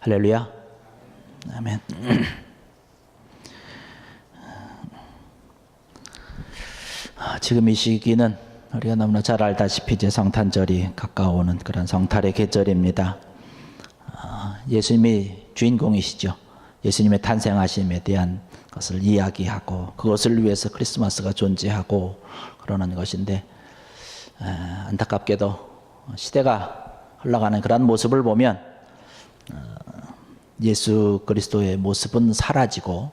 할렐루야. 아멘. 아, 지금 이 시기는 우리가 너무나 잘 알다시피 이제 성탄절이 가까워오는 그런 성탄의 계절입니다. 아, 예수님이 주인공이시죠. 예수님의 탄생하심에 대한 것을 이야기하고 그것을 위해서 크리스마스가 존재하고 그러는 것인데 아, 안타깝게도 시대가 흘러가는 그런 모습을 보면 어, 예수 그리스도의 모습은 사라지고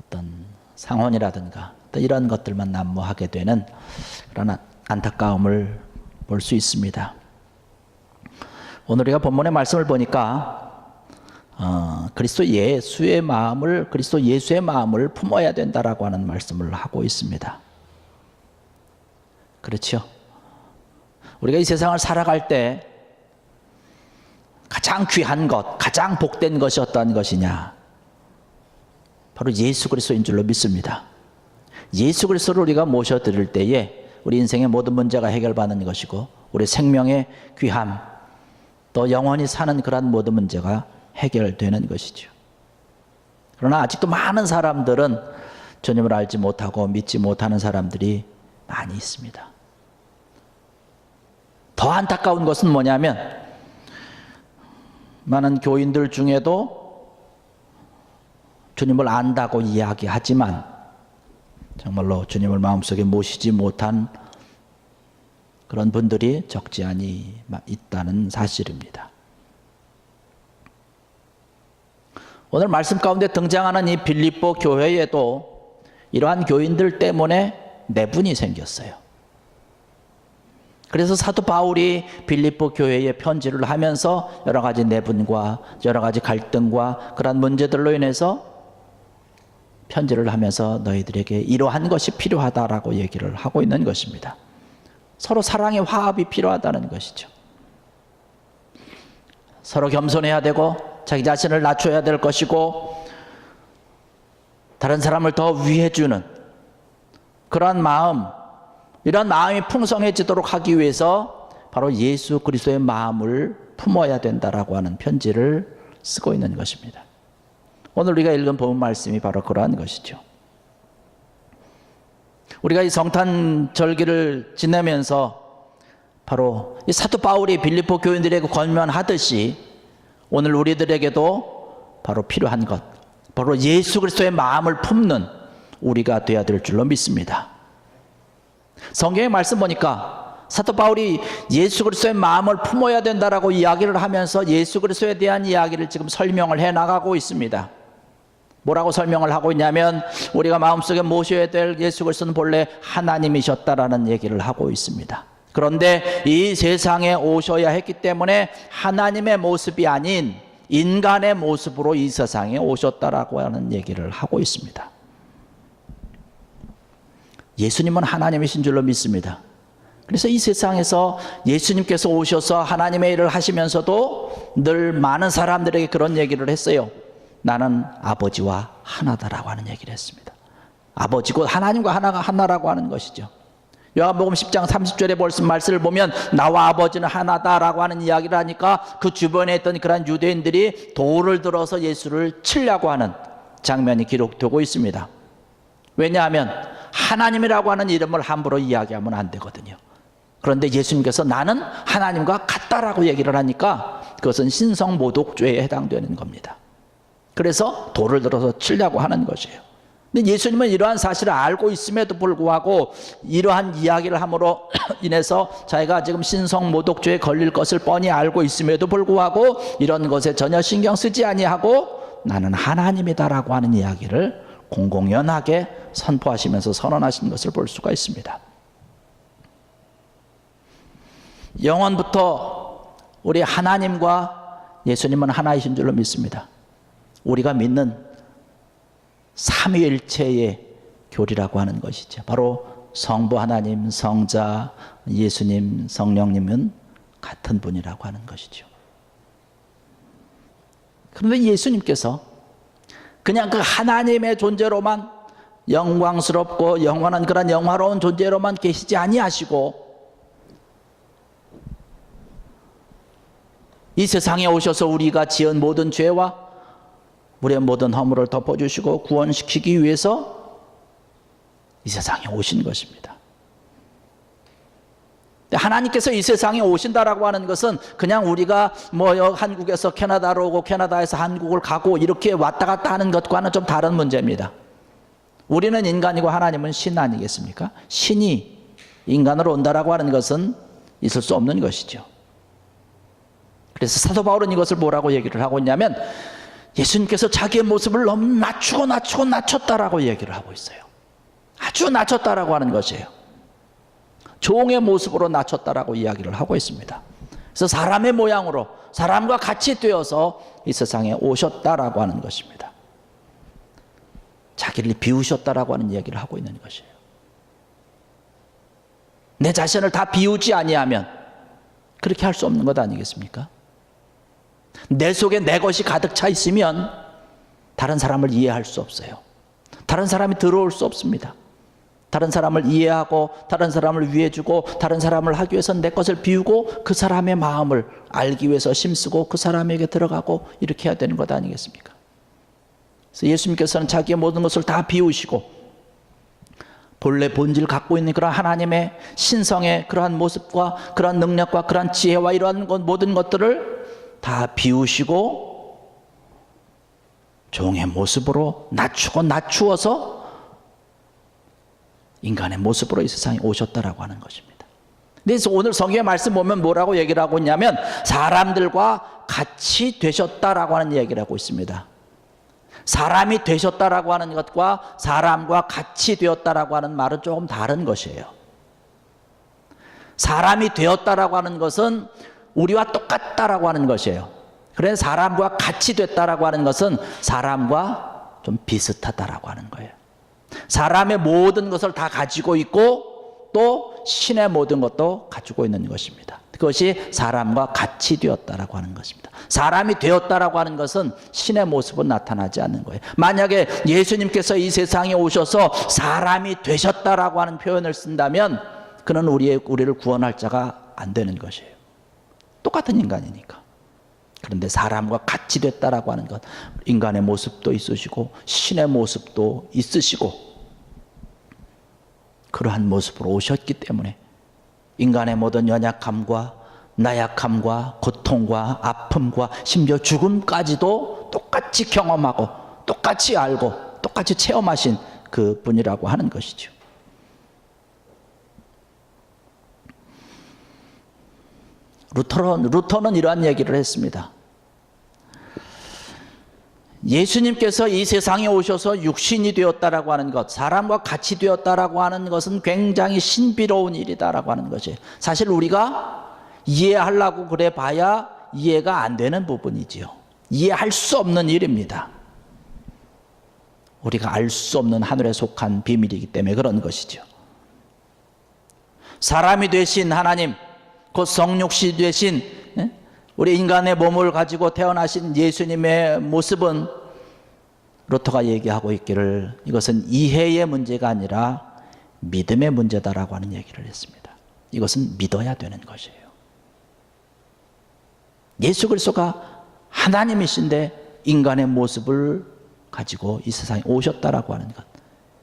어떤 상혼이라든가 또 이런 것들만 난무하게 되는 그런 안타까움을 볼 수 있습니다. 오늘 우리가 본문의 말씀을 보니까 어, 그리스도 예수의 마음을 그리스도 예수의 마음을 품어야 된다라고 하는 말씀을 하고 있습니다. 그렇죠? 우리가 이 세상을 살아갈 때 가장 귀한 것, 가장 복된 것이 어떤 것이냐? 바로 예수 그리스도인 줄로 믿습니다. 예수 그리스도를 우리가 모셔 드릴 때에 우리 인생의 모든 문제가 해결받는 것이고 우리 생명의 귀함 또 영원히 사는 그러한 모든 문제가 해결되는 것이죠. 그러나 아직도 많은 사람들은 주님을 알지 못하고 믿지 못하는 사람들이 많이 있습니다. 더 안타까운 것은 뭐냐면 많은 교인들 중에도 주님을 안다고 이야기하지만 정말로 주님을 마음속에 모시지 못한 그런 분들이 적지 않이 있다는 사실입니다. 오늘 말씀 가운데 등장하는 이 빌립보 교회에도 이러한 교인들 때문에 내분이 생겼어요. 그래서 사도 바울이 빌립보 교회에 편지를 하면서 여러 가지 내분과 여러 가지 갈등과 그러한 문제들로 인해서 편지를 하면서 너희들에게 이러한 것이 필요하다라고 얘기를 하고 있는 것입니다. 서로 사랑의 화합이 필요하다는 것이죠. 서로 겸손해야 되고 자기 자신을 낮춰야 될 것이고 다른 사람을 더 위해주는 그러한 마음, 이런 마음이 풍성해지도록 하기 위해서 바로 예수 그리스도의 마음을 품어야 된다라고 하는 편지를 쓰고 있는 것입니다. 오늘 우리가 읽은 본 말씀이 바로 그러한 것이죠. 우리가 이 성탄 절기를 지내면서 바로 이 사도 바울이 빌립보 교인들에게 권면하듯이 오늘 우리들에게도 바로 필요한 것, 바로 예수 그리스도의 마음을 품는 우리가 되어야 될 줄로 믿습니다. 성경의 말씀 보니까 사도 바울이 예수 그리스도의 마음을 품어야 된다라고 이야기를 하면서 예수 그리스도에 대한 이야기를 지금 설명을 해 나가고 있습니다. 뭐라고 설명을 하고 있냐면 우리가 마음속에 모셔야 될 예수 그리스도는 본래 하나님이셨다라는 얘기를 하고 있습니다. 그런데 이 세상에 오셔야 했기 때문에 하나님의 모습이 아닌 인간의 모습으로 이 세상에 오셨다라고 하는 얘기를 하고 있습니다. 예수님은 하나님이신 줄로 믿습니다. 그래서 이 세상에서 예수님께서 오셔서 하나님의 일을 하시면서도 늘 많은 사람들에게 그런 얘기를 했어요. 나는 아버지와 하나다라고 하는 얘기를 했습니다. 아버지고 하나님과 하나가 하나라고 하는 것이죠. 요한복음 10장 30절에 벌써 말씀을 보면 나와 아버지는 하나다라고 하는 이야기를 하니까 그 주변에 있던 그런 유대인들이 돌을 들어서 예수를 치려고 하는 장면이 기록되고 있습니다. 왜냐하면 하나님이라고 하는 이름을 함부로 이야기하면 안 되거든요. 그런데 예수님께서 나는 하나님과 같다라고 얘기를 하니까 그것은 신성 모독죄에 해당되는 겁니다. 그래서 돌을 들어서 치려고 하는 것이에요. 근데 예수님은 이러한 사실을 알고 있음에도 불구하고 이러한 이야기를 함으로 인해서 자기가 지금 신성 모독죄에 걸릴 것을 뻔히 알고 있음에도 불구하고 이런 것에 전혀 신경 쓰지 아니하고 나는 하나님이다라고 하는 이야기를 공공연하게 선포하시면서 선언하신 것을 볼 수가 있습니다. 영원부터 우리 하나님과 예수님은 하나이신 줄로 믿습니다. 우리가 믿는 삼위일체의 교리라고 하는 것이죠. 바로 성부 하나님, 성자, 예수님, 성령님은 같은 분이라고 하는 것이죠. 그런데 예수님께서 그냥 그 하나님의 존재로만 영광스럽고 영원한 그런 영화로운 존재로만 계시지 아니하시고 이 세상에 오셔서 우리가 지은 모든 죄와 우리의 모든 허물을 덮어주시고 구원시키기 위해서 이 세상에 오신 것입니다. 하나님께서 이 세상에 오신다라고 하는 것은 그냥 우리가 뭐 여- 한국에서 캐나다로 오고 캐나다에서 한국을 가고 이렇게 왔다 갔다 하는 것과는 좀 다른 문제입니다. 우리는 인간이고 하나님은 신 아니겠습니까? 신이 인간으로 온다라고 하는 것은 있을 수 없는 것이죠. 그래서 사도 바울은 이것을 뭐라고 얘기를 하고 있냐면 예수님께서 자기의 모습을 너무 낮추고 낮추고 낮췄다라고 얘기를 하고 있어요. 아주 낮췄다라고 하는 것이에요. 종의 모습으로 낮췄다라고 이야기를 하고 있습니다. 그래서 사람의 모양으로 사람과 같이 되어서 이 세상에 오셨다라고 하는 것입니다. 자기를 비우셨다라고 하는 얘기를 하고 있는 것이에요. 내 자신을 다 비우지 아니하면 그렇게 할 수 없는 것 아니겠습니까? 내 속에 내 것이 가득 차 있으면 다른 사람을 이해할 수 없어요. 다른 사람이 들어올 수 없습니다. 다른 사람을 이해하고 다른 사람을 위해주고 다른 사람을 하기 위해서 내 것을 비우고 그 사람의 마음을 알기 위해서 심쓰고 그 사람에게 들어가고 이렇게 해야 되는 것 아니겠습니까? 그래서 예수님께서는 자기의 모든 것을 다 비우시고 본래 본질 갖고 있는 그런 하나님의 신성의 그러한 모습과 그러한 능력과 그러한 지혜와 이러한 것, 모든 것들을 다 비우시고 종의 모습으로 낮추고 낮추어서 인간의 모습으로 이 세상에 오셨다라고 하는 것입니다. 그래서 오늘 성경의 말씀 보면 뭐라고 얘기를 하고 있냐면 사람들과 같이 되셨다라고 하는 얘기를 하고 있습니다. 사람이 되셨다라고 하는 것과 사람과 같이 되었다라고 하는 말은 조금 다른 것이에요. 사람이 되었다라고 하는 것은 우리와 똑같다라고 하는 것이에요. 그래서 사람과 같이 됐다라고 하는 것은 사람과 좀 비슷하다라고 하는 거예요. 사람의 모든 것을 다 가지고 있고 또 신의 모든 것도 가지고 있는 것입니다. 그것이 사람과 같이 되었다라고 하는 것입니다. 사람이 되었다라고 하는 것은 신의 모습은 나타나지 않는 거예요. 만약에 예수님께서 이 세상에 오셔서 사람이 되셨다라고 하는 표현을 쓴다면 그는 우리의 우리를 구원할 자가 안 되는 것이에요. 똑같은 인간이니까. 그런데 사람과 같이 됐다라고 하는 것, 인간의 모습도 있으시고 신의 모습도 있으시고 그러한 모습으로 오셨기 때문에 인간의 모든 연약함과 나약함과 고통과 아픔과 심지어 죽음까지도 똑같이 경험하고 똑같이 알고 똑같이 체험하신 그 분이라고 하는 것이죠. 루터는, 루터는 이러한 얘기를 했습니다. 예수님께서 이 세상에 오셔서 육신이 되었다라고 하는 것, 사람과 같이 되었다라고 하는 것은 굉장히 신비로운 일이다라고 하는 것이 사실 우리가 이해하려고 그래 봐야 이해가 안 되는 부분이지요. 이해할 수 없는 일입니다. 우리가 알 수 없는 하늘에 속한 비밀이기 때문에 그런 것이죠. 사람이 되신 하나님, 곧 성육시 되신 예? 우리 인간의 몸을 가지고 태어나신 예수님의 모습은 로터가 얘기하고 있기를 이것은 이해의 문제가 아니라 믿음의 문제다라고 하는 얘기를 했습니다. 이것은 믿어야 되는 것이에요. 예수 그리스도가 하나님이신데 인간의 모습을 가지고 이 세상에 오셨다라고 하는 것.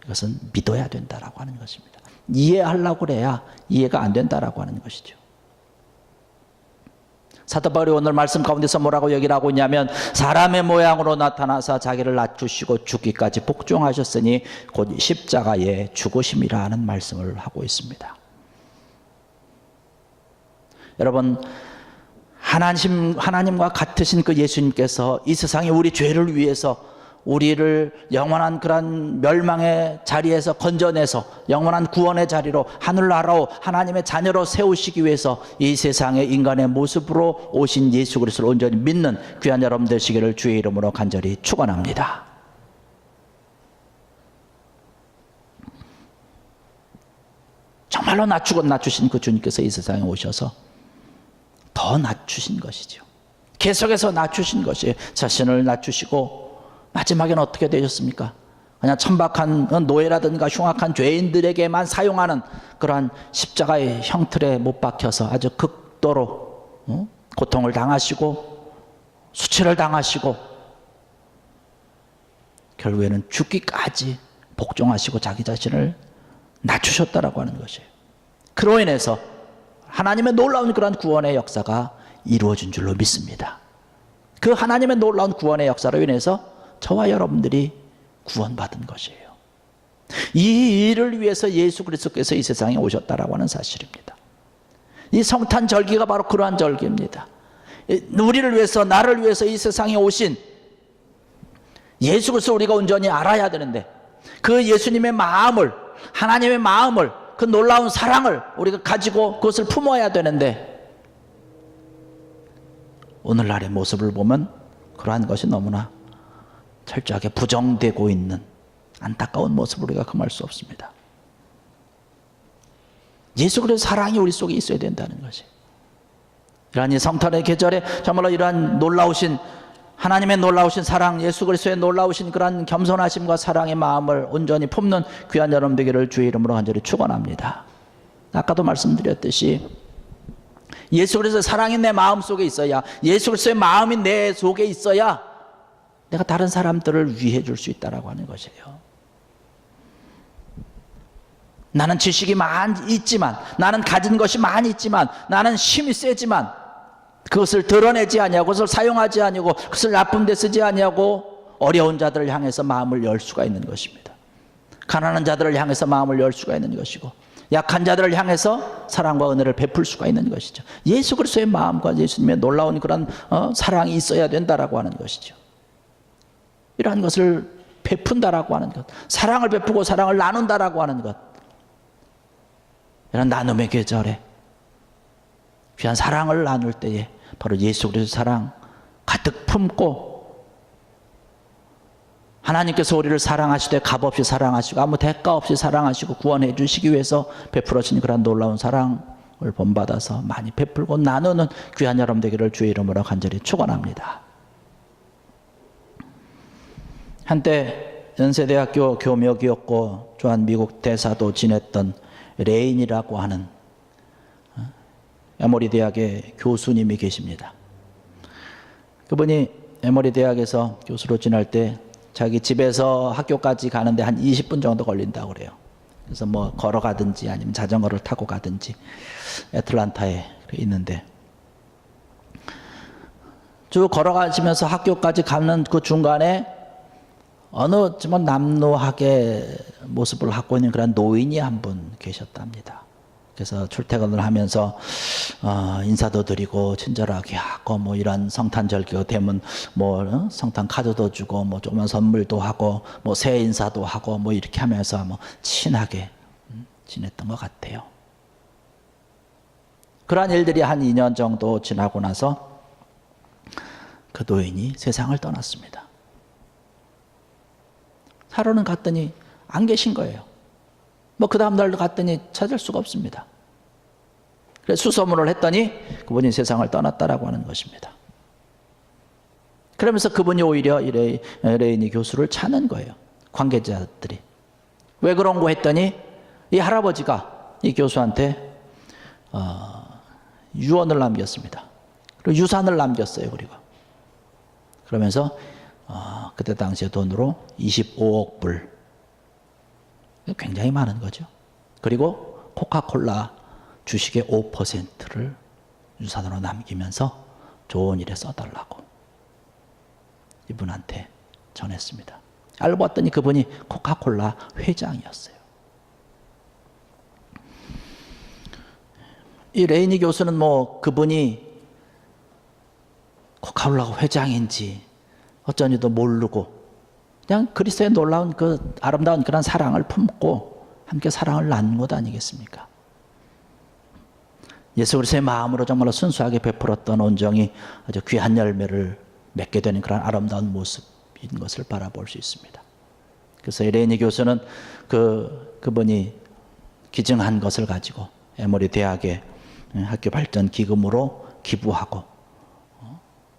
이것은 믿어야 된다라고 하는 것입니다. 이해하려고 그래야 이해가 안 된다라고 하는 것이죠. 사도 바울이 오늘 말씀 가운데서 뭐라고 얘기를 하고 있냐면 사람의 모양으로 나타나서 자기를 낮추시고 죽기까지 복종하셨으니 곧 십자가에 죽으심이라 하는 말씀을 하고 있습니다. 여러분 하나님 하나님과 같으신 그 예수님께서 이 세상에 우리 죄를 위해서 우리를 영원한 그런 멸망의 자리에서 건져내서 영원한 구원의 자리로 하늘나라로 하나님의 자녀로 세우시기 위해서 이 세상의 인간의 모습으로 오신 예수 그리스도를 온전히 믿는 귀한 여러분 되시기를 주의 이름으로 간절히 축원합니다. 정말로 낮추고 낮추신 그 주님께서 이 세상에 오셔서 더 낮추신 것이죠. 계속해서 낮추신 것이 자신을 낮추시고 마지막에는 어떻게 되셨습니까? 그냥 천박한 노예라든가 흉악한 죄인들에게만 사용하는 그러한 십자가의 형틀에 못 박혀서 아주 극도로 어? 고통을 당하시고 수치를 당하시고 결국에는 죽기까지 복종하시고 자기 자신을 낮추셨다라고 하는 것이에요. 그로 인해서 하나님의 놀라운 그런 구원의 역사가 이루어진 줄로 믿습니다. 그 하나님의 놀라운 구원의 역사로 인해서 저와 여러분들이 구원받은 것이에요. 이 일을 위해서 예수 그리스도께서 이 세상에 오셨다라고 하는 사실입니다. 이 성탄 절기가 바로 그러한 절기입니다. 우리를 위해서 나를 위해서 이 세상에 오신 예수 그리스도 우리가 온전히 알아야 되는데 그 예수님의 마음을 하나님의 마음을 그 놀라운 사랑을 우리가 가지고 그것을 품어야 되는데 오늘날의 모습을 보면 그러한 것이 너무나 철저하게 부정되고 있는 안타까운 모습을 우리가 금할 수 없습니다. 예수 그리스도 사랑이 우리 속에 있어야 된다는 것이. 이러한 이 성탄의 계절에 정말로 이러한 놀라우신 하나님의 놀라우신 사랑, 예수 그리스도의 놀라우신 그러한 겸손하심과 사랑의 마음을 온전히 품는 귀한 여러분 되기를 주의 이름으로 간절히 축원합니다. 아까도 말씀드렸듯이 예수 그리스도의 사랑이 내 마음 속에 있어야 예수 그리스도의 마음이 내 속에 있어야 내가 다른 사람들을 위해 줄 수 있다라고 하는 것이에요. 나는 지식이 많이 있지만 나는 가진 것이 많이 있지만 나는 힘이 세지만 그것을 드러내지 아니하고 그것을 사용하지 아니고 그것을 나쁜 데 쓰지 아니하고 어려운 자들을 향해서 마음을 열 수가 있는 것입니다. 가난한 자들을 향해서 마음을 열 수가 있는 것이고 약한 자들을 향해서 사랑과 은혜를 베풀 수가 있는 것이죠. 예수 그리스도의 마음과 예수님의 놀라운 그런 어, 사랑이 있어야 된다라고 하는 것이죠. 이러한 것을 베푼다라고 하는 것, 사랑을 베푸고 사랑을 나눈다라고 하는 것, 이런 나눔의 계절에 귀한 사랑을 나눌 때에 바로 예수 그리스도 사랑 가득 품고 하나님께서 우리를 사랑하시되 값없이 사랑하시고 아무 대가 없이 사랑하시고 구원해 주시기 위해서 베풀어진 그런 놀라운 사랑을 본받아서 많이 베풀고 나누는 귀한 여러분 되기를 주의 이름으로 간절히 축원합니다. 한때 연세대학교 교묘기였고 또한 미국 대사도 지냈던 레인이라고 하는 에모리 대학의 교수님이 계십니다. 그분이 에모리 대학에서 교수로 지낼 때 자기 집에서 학교까지 가는데 한 20분 정도 걸린다고 그래요. 그래서 뭐 걸어가든지 아니면 자전거를 타고 가든지 애틀란타에 있는데 쭉 걸어가시면서 학교까지 가는 그 중간에 어느 좀 남노하게 모습을 갖고 있는 그런 노인이 한 분 계셨답니다. 그래서 출퇴근을 하면서 어, 인사도 드리고 친절하게 하고 뭐 이런 성탄 절기가 되면 뭐 어? 성탄 카드도 주고 뭐 조그만 선물도 하고 뭐 새해 인사도 하고 뭐 이렇게 하면서 뭐 친하게 음, 지냈던 것 같아요. 그러한 일들이 한 2년 정도 지나고 나서 그 노인이 세상을 떠났습니다. 하루는 갔더니 안 계신 거예요. 뭐 그 다음 날도 갔더니 찾을 수가 없습니다. 그래서 수소문을 했더니 그분이 세상을 떠났다라고 하는 것입니다. 그러면서 그분이 오히려 레이니 교수를 찾는 거예요. 관계자들이. 왜 그런 거 했더니 이 할아버지가 이 교수한테 어, 유언을 남겼습니다. 그리고 유산을 남겼어요. 그리고 그러면서 어, 그때 당시의 돈으로 25억 불. 굉장히 많은 거죠. 그리고 코카콜라 주식의 5%를 유산으로 남기면서 좋은 일에 써달라고 이분한테 전했습니다. 알고 봤더니 그분이 코카콜라 회장이었어요. 이 레이니 교수는 뭐 그분이 코카콜라 회장인지 어쩐지도 모르고 그냥 그리스도의 놀라운 그 아름다운 그런 사랑을 품고 함께 사랑을 나눈 것 아니겠습니까? 예수 그리스도의 마음으로 정말로 순수하게 베풀었던 온정이 아주 귀한 열매를 맺게 되는 그런 아름다운 모습인 것을 바라볼 수 있습니다. 그래서 레이니 교수는 그 그분이 기증한 것을 가지고 에모리 대학의 학교 발전 기금으로 기부하고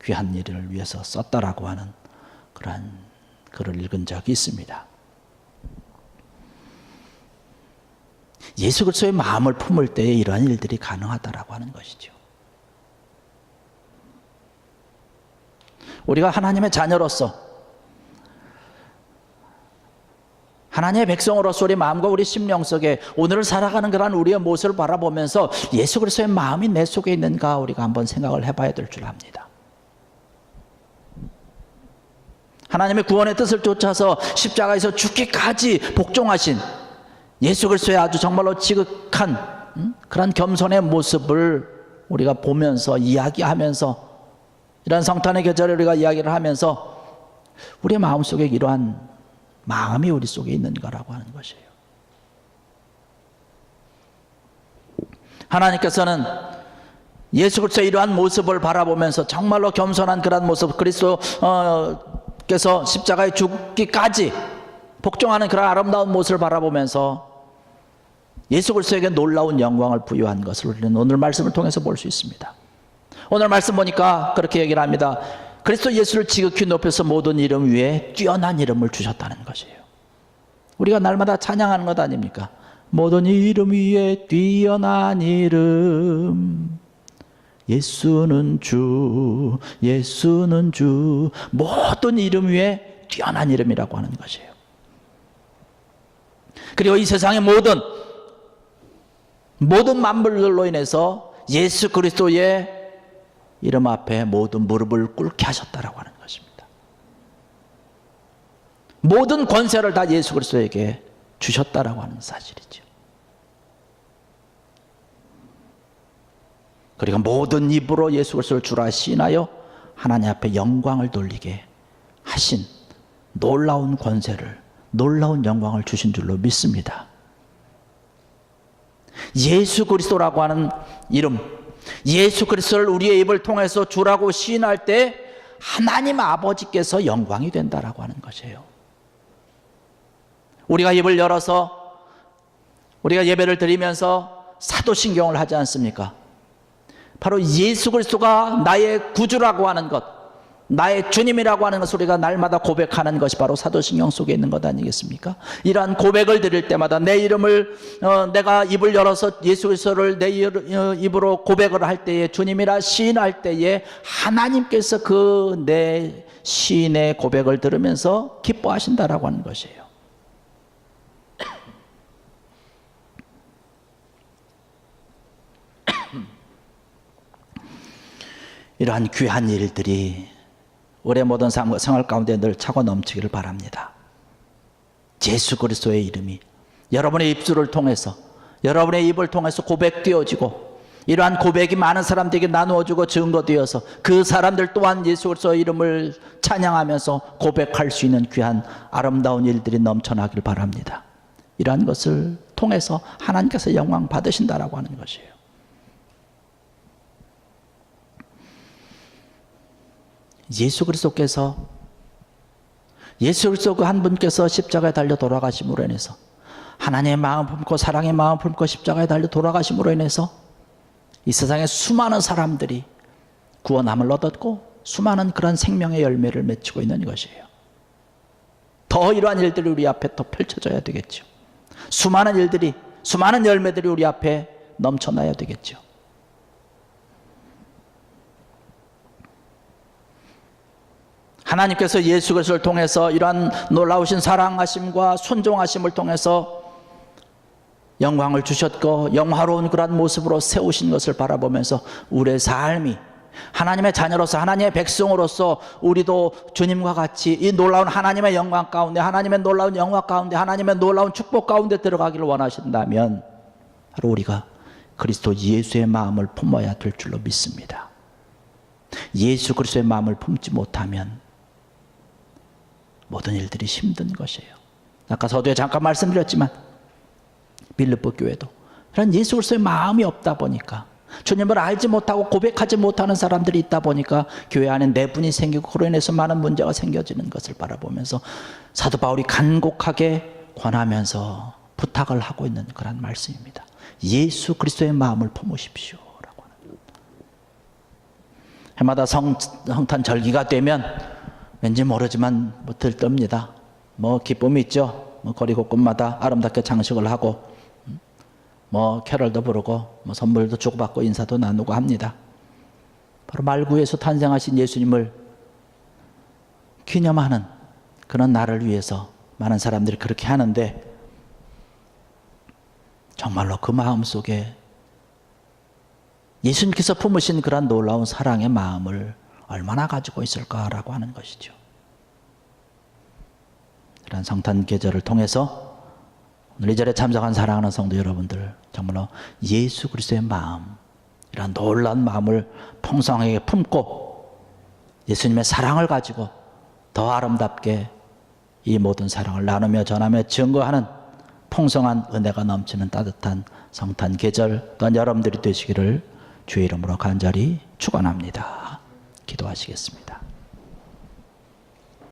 귀한 일을 위해서 썼다라고 하는 그러한 글을 읽은 적이 있습니다. 예수 그리스도의 마음을 품을 때에 이러한 일들이 가능하다라고 하는 것이죠. 우리가 하나님의 자녀로서 하나님의 백성으로서 우리 마음과 우리 심령 속에 오늘을 살아가는 그런 우리의 모습을 바라보면서 예수 그리스도의 마음이 내 속에 있는가 우리가 한번 생각을 해봐야 될 줄 압니다. 하나님의 구원의 뜻을 쫓아서 십자가에서 죽기까지 복종하신 예수 그리스도의 아주 정말로 지극한 음? 그런 겸손의 모습을 우리가 보면서 이야기하면서 이런 성탄의 계절에 우리가 이야기를 하면서 우리의 마음속에 이러한 마음이 우리 속에 있는 거라고 하는 것이에요. 하나님께서는 예수 그리스도의 이러한 모습을 바라보면서 정말로 겸손한 그러한 모습 그리스도 께서 십자가에 죽기까지 복종하는 그런 아름다운 모습을 바라보면서 예수 그리스도에게 놀라운 영광을 부여한 것을 우리는 오늘 말씀을 통해서 볼 수 있습니다. 오늘 말씀 보니까 그렇게 얘기를 합니다. 그리스도 예수를 지극히 높여서 모든 이름 위에 뛰어난 이름을 주셨다는 것이에요. 우리가 날마다 찬양하는 것 아닙니까? 모든 이름 위에 뛰어난 이름. 예수는 주, 예수는 주. 모든 이름 위에 뛰어난 이름이라고 하는 것이에요. 그리고 이 세상의 모든 모든 만물들로 인해서 예수 그리스도의 이름 앞에 모든 무릎을 꿇게 하셨다라고 하는 것입니다. 모든 권세를 다 예수 그리스도에게 주셨다라고 하는 사실이죠. 그리고 모든 입으로 예수 그리스도를 주라 시인하여 하나님 앞에 영광을 돌리게 하신 놀라운 권세를 놀라운 영광을 주신 줄로 믿습니다. 예수 그리스도라고 하는 이름 예수 그리스도를 우리의 입을 통해서 주라고 시인할 때 하나님 아버지께서 영광이 된다라고 하는 것이에요. 우리가 입을 열어서 우리가 예배를 드리면서 사도신경을 하지 않습니까? 바로 예수 그리스도가 나의 구주라고 하는 것, 나의 주님이라고 하는 것을 우리가 날마다 고백하는 것이 바로 사도신경 속에 있는 것 아니겠습니까? 이러한 고백을 드릴 때마다 내 이름을 어, 내가 입을 열어서 예수 그리스도를 내 어, 입으로 고백을 할 때에 주님이라 시인할 때에 하나님께서 그 내 시인의 고백을 들으면서 기뻐하신다라고 하는 것이에요. 이러한 귀한 일들이 우리의 모든 삶, 생활 가운데 늘 차고 넘치기를 바랍니다. 예수 그리스도의 이름이 여러분의 입술을 통해서 여러분의 입을 통해서 고백되어지고 이러한 고백이 많은 사람들에게 나누어지고 증거되어서 그 사람들 또한 예수 그리스도의 이름을 찬양하면서 고백할 수 있는 귀한 아름다운 일들이 넘쳐나길 바랍니다. 이러한 것을 통해서 하나님께서 영광 받으신다라고 하는 것이에요. 예수 그리스도께서 예수 그리스도 그 한 분께서 십자가에 달려 돌아가심으로 인해서 하나님의 마음 품고 사랑의 마음 품고 십자가에 달려 돌아가심으로 인해서 이 세상에 수많은 사람들이 구원함을 얻었고 수많은 그런 생명의 열매를 맺히고 있는 것이에요. 더 이러한 일들이 우리 앞에 더 펼쳐져야 되겠죠. 수많은 일들이 수많은 열매들이 우리 앞에 넘쳐나야 되겠죠. 하나님께서 예수 그리스도를 통해서 이러한 놀라우신 사랑하심과 순종하심을 통해서 영광을 주셨고 영화로운 그러한 모습으로 세우신 것을 바라보면서 우리의 삶이 하나님의 자녀로서 하나님의 백성으로서 우리도 주님과 같이 이 놀라운 하나님의 영광 가운데 하나님의 놀라운 영광 가운데 하나님의 놀라운 축복 가운데 들어가기를 원하신다면 바로 우리가 그리스도 예수의 마음을 품어야 될 줄로 믿습니다. 예수 그리스도의 마음을 품지 못하면 모든 일들이 힘든 것이에요. 아까 서두에 잠깐 말씀드렸지만 빌립보 교회도 이런 예수 그리스도의 마음이 없다 보니까 주님을 알지 못하고 고백하지 못하는 사람들이 있다 보니까 교회 안에 내분이 생기고 그로 인해서 많은 문제가 생겨지는 것을 바라보면서 사도 바울이 간곡하게 권하면서 부탁을 하고 있는 그런 말씀입니다. 예수 그리스도의 마음을 품으십시오 라고 하는. 해마다 성, 성탄 절기가 되면 왠지 모르지만 뭐 들뜹니다. 뭐 기쁨이 있죠. 뭐 거리 곳곳마다 아름답게 장식을 하고 음, 뭐 캐럴도 부르고 뭐 선물도 주고받고 인사도 나누고 합니다. 바로 말구에서 탄생하신 예수님을 기념하는 그런 날을 위해서 많은 사람들이 그렇게 하는데 정말로 그 마음 속에 예수님께서 품으신 그런 놀라운 사랑의 마음을 얼마나 가지고 있을까라고 하는 것이죠. 이런 성탄 계절을 통해서 오늘 이 자리에 참석한 사랑하는 성도 여러분들 정말로 예수 그리스도의 마음 이런 놀라운 마음을 풍성하게 품고 예수님의 사랑을 가지고 더 아름답게 이 모든 사랑을 나누며 전하며 증거하는 풍성한 은혜가 넘치는 따뜻한 성탄 계절 또한 여러분들이 되시기를 주의 이름으로 간절히 축원합니다. 기도하시겠습니다.